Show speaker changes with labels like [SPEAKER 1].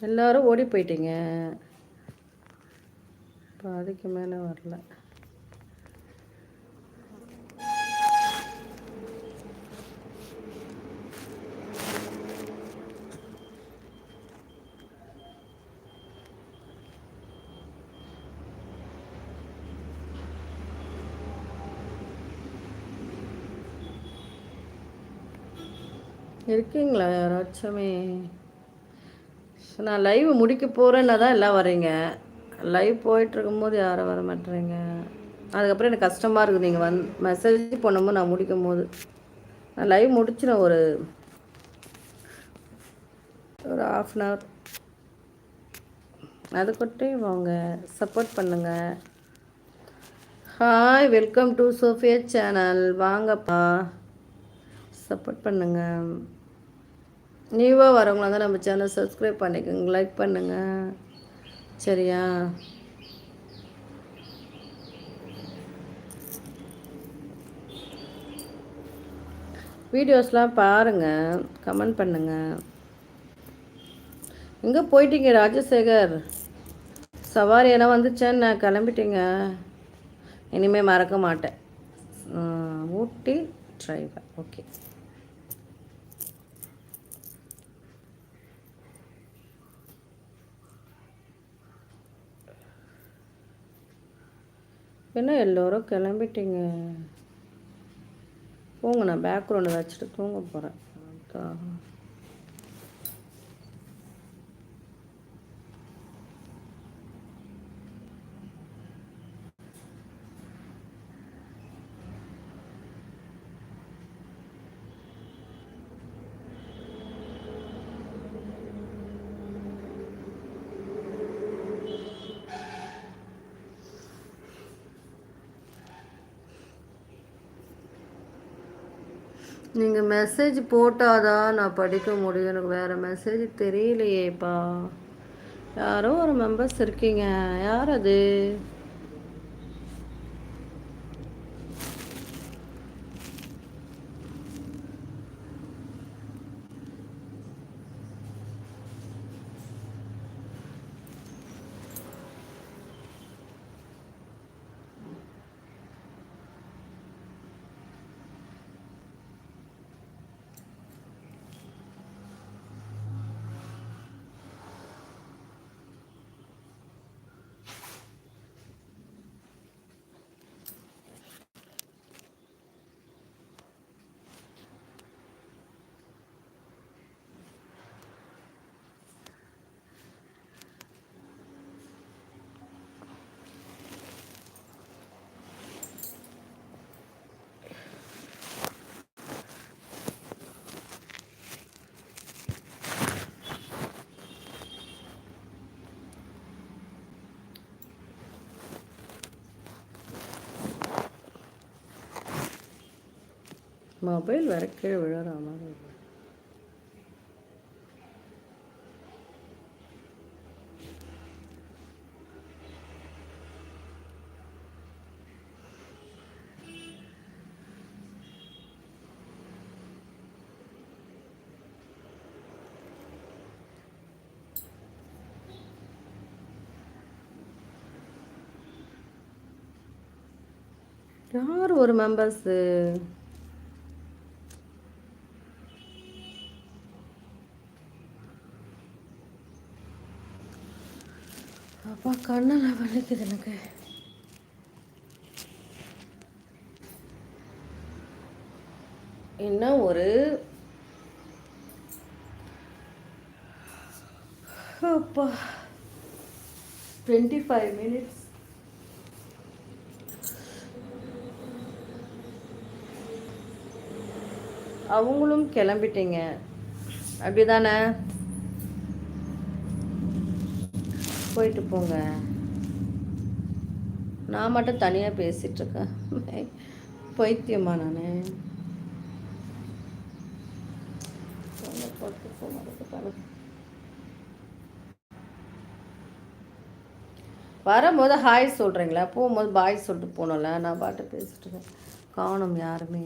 [SPEAKER 1] எல்லோரும் ஓடி போயிட்டீங்க. பாதிக்கு மேலே வரல. இருக்கீங்களா யாராச்சுமே? நான் லைவ் முடிக்க போகிறேன்னா தான் எல்லாம் வரீங்க லைவ் போயிட்டுருக்கும்போது யாரும் வர மாட்டேறீங்க. அதுக்கப்புறம் எனக்கு கஷ்டமாக இருக்குது. நீங்கள் வந் மெசேஜ் பண்ணும்போது நான் முடிக்கும் போது நான் லைவ் முடிச்சிடும் ஒரு ஒரு ஆஃப் அன் ஹவர் அது வாங்க. சப்போர்ட் பண்ணுங்கள் hi welcome to Sophia channel வாங்கப்பா. சப்போர்ட் பண்ணுங்கள் நியூவாக வரவங்களா தான் நம்ம சேனல் சப்ஸ்கிரைப் பண்ணிக்கோங்க லைக் பண்ணுங்கள் சரியா? வீடியோஸ்லாம் பாருங்கள் கமெண்ட் பண்ணுங்கள் எங்கே போயிட்டீங்க ராஜசேகர்? சவாரி எல்லாம் வந்துச்சேன் நான் கிளம்பிட்டீங்க? இனிமேல் மறக்க மாட்டேன். ஊட்டி டிரைவர் ஓகே என்ன எல்லோரும் கிளம்பிட்டீங்க. போங்க நான் பேக்ரவுண்டில் வச்சுட்டு தூங்க போகிறேன் நீங்கள் மெசேஜ் போட்டாதான் நான் படிக்க முடியும். எனக்கு வேறு மெசேஜ் தெரியலையேப்பா. யாரோ ஒரு மெம்பர்ஸ் இருக்கீங்க. யார் அது? மொபைல் வர கீழே விழுற மாதிரி யார் ஒரு மெம்பர்ஸு அப்பா கண்ணெல்லாம் வலிக்குது எனக்கு. என்ன ஒரு அப்பா. டுவெண்ட்டி ஃபைவ் மினிட்ஸ் அவங்களும் கிளம்பிட்டீங்க. அப்படிதானே? போயிட்டு போங்க. நான் மட்டும் தனியாக பேசிகிட்ருக்கேன் பைத்தியமா நான். வரும்போது ஹாய் சொல்கிறீங்களா போகும்போது பாய் சொல்லிட்டு போனோம்ல நான் பாட்டு பேசிட்டு இருக்கேன். காணும் யாருமே.